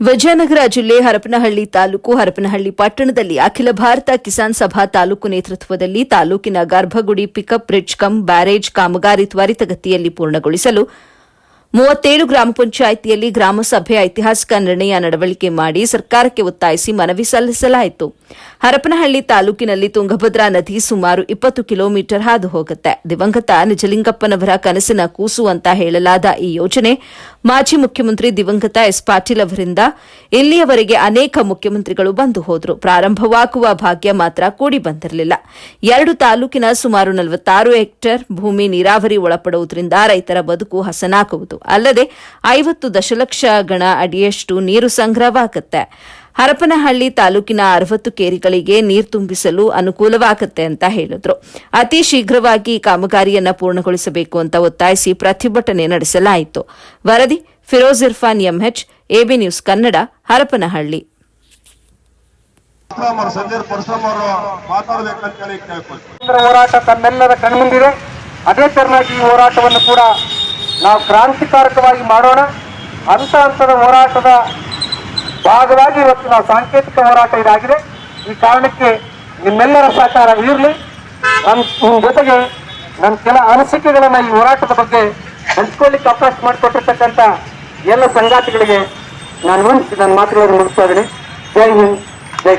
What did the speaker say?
ವಿಜಯನಗರ ಜಿಲ್ಲೆ ಹರಪನಹಳ್ಳಿ ತಾಲೂಕು, ಹರಪನಹಳ್ಳಿ ಪಟ್ಟಣದಲ್ಲಿ ಅಖಿಲ ಭಾರತ ಕಿಸಾನ್ ಸಭಾ ತಾಲೂಕು ನೇತೃತ್ವದಲ್ಲಿ ತಾಲೂಕಿನ ಗರ್ಭಗುಡಿ ಪಿಕಪ್ ಬ್ರಿಡ್ಜ್ ಕಂ ಬ್ಯಾರೇಜ್ ಕಾಮಗಾರಿ ತ್ವರಿತಗತಿಯಲ್ಲಿ ಪೂರ್ಣಗೊಳಿಸಲು ಮೂವತ್ತೇಳು ಗ್ರಾಮ ಪಂಚಾಯಿತಿಯಲ್ಲಿ ಗ್ರಾಮಸಭೆ ಐತಿಹಾಸಿಕ ನಿರ್ಣಯ ನಡವಳಿಕೆ ಮಾಡಿ ಸರ್ಕಾರಕ್ಕೆ ಒತ್ತಾಯಿಸಿ ಮನವಿ ಸಲ್ಲಿಸಲಾಯಿತು. ಹರಪನಹಳ್ಳಿ ತಾಲೂಕಿನಲ್ಲಿ ತುಂಗಭದ್ರಾ ನದಿ ಸುಮಾರು ಇಪ್ಪತ್ತು ಕಿಲೋಮೀಟರ್ ಹಾದು ಹೋಗುತ್ತೆ ದಿವಂಗತ ನಿಜಲಿಂಗಪ್ಪನವರ ಕನಸಿನ ಕೂಸು ಅಂತ ಹೇಳಲಾದ ಈ ಯೋಜನೆ ಮಾಜಿ ಮುಖ್ಯಮಂತ್ರಿ ದಿವಂಗತ ಎಸ್ ಪಾಟೀಲ್ ಅವರಿಂದ ಇಲ್ಲಿಯವರೆಗೆ ಅನೇಕ ಮುಖ್ಯಮಂತ್ರಿಗಳು ಬಂದು ಹೋದರು. ಪ್ರಾರಂಭವಾಗುವ ಭಾಗ್ಯ ಮಾತ್ರ ಕೂಡಿ ಬಂದಿರಲಿಲ್ಲ. ಎರಡು ತಾಲೂಕಿನ ಸುಮಾರು ನಲವತ್ತಾರು ಹೆಕ್ಟೇರ್ ಭೂಮಿ ನೀರಾವರಿ ಒಳಪಡುವುದರಿಂದ ರೈತರ ಬದುಕು ಹಸನಾಗುವುದು. ಅಲ್ಲದೆ ಐವತ್ತು ದಶಲಕ್ಷ ಗಣ ಅಡಿಯಷ್ಟು ನೀರು ಸಂಗ್ರಹವಾಗುತ್ತೆ. ಹರಪನಹಳ್ಳಿ ತಾಲೂಕಿನ ಅರವತ್ತು ಕೇರಿಗಳಿಗೆ ನೀರು ತುಂಬಿಸಲು ಅನುಕೂಲವಾಗುತ್ತೆ ಅಂತ ಹೇಳಿದ್ರು. ಅತಿ ಶೀಘ್ರವಾಗಿ ಕಾಮಗಾರಿಯನ್ನು ಕಾಮಗಾರಿಯನ್ನ ಪೂರ್ಣಗೊಳಿಸಬೇಕು ಅಂತ ಒತ್ತಾಯಿಸಿ ಪ್ರತಿಭಟನೆ ನಡೆಸಲಾಯಿತು. ವರದಿ Firoz Irfan MH AB news Kannada Harapanahalli. ಹೋರಾಟ ತನ್ನೆಲ್ಲರ ಕಣ್ಮುಂದಿದೆ. ಅದೇ ತರನಾಗಿ ಈ ಹೋರಾಟವನ್ನು ಕೂಡ ನಾವು ಕ್ರಾಂತಿಕಾರಕವಾಗಿ ಮಾಡೋಣ. ಹಂತ ಹಂತದ ಹೋರಾಟದ ಭಾಗವಾಗಿ ಇವತ್ತು ನಾವು ಸಾಂಕೇತಿಕ ಹೋರಾಟ ಇದಾಗಿದೆ. ಈ ಕಾರಣಕ್ಕೆ ನಿಮ್ಮೆಲ್ಲರ ಸಹಕಾರ ಇರಲಿ. ನನ್ನ ಜೊತೆಗೆ ನನ್ನ ಕೆಲ ಅನಿಸಿಕೆಗಳನ್ನ ಈ ಹೋರಾಟದ ಬಗ್ಗೆ ಹಂಚ್ಕೊಳ್ಳಿಕ್ಕೆ ಅವಕಾಶ ಮಾಡಿಕೊಟ್ಟಿರ್ತಕ್ಕಂಥ ಎಲ್ಲ ಸಂಗಾತಿಗಳಿಗೆ ನಾನು ನನ್ನ ಮಾತುಗಳನ್ನು ಮುಗಿಸ್ತಾ ಇದ್ದೀನಿ. ಜೈ ಹಿಂದ್, ಜೈ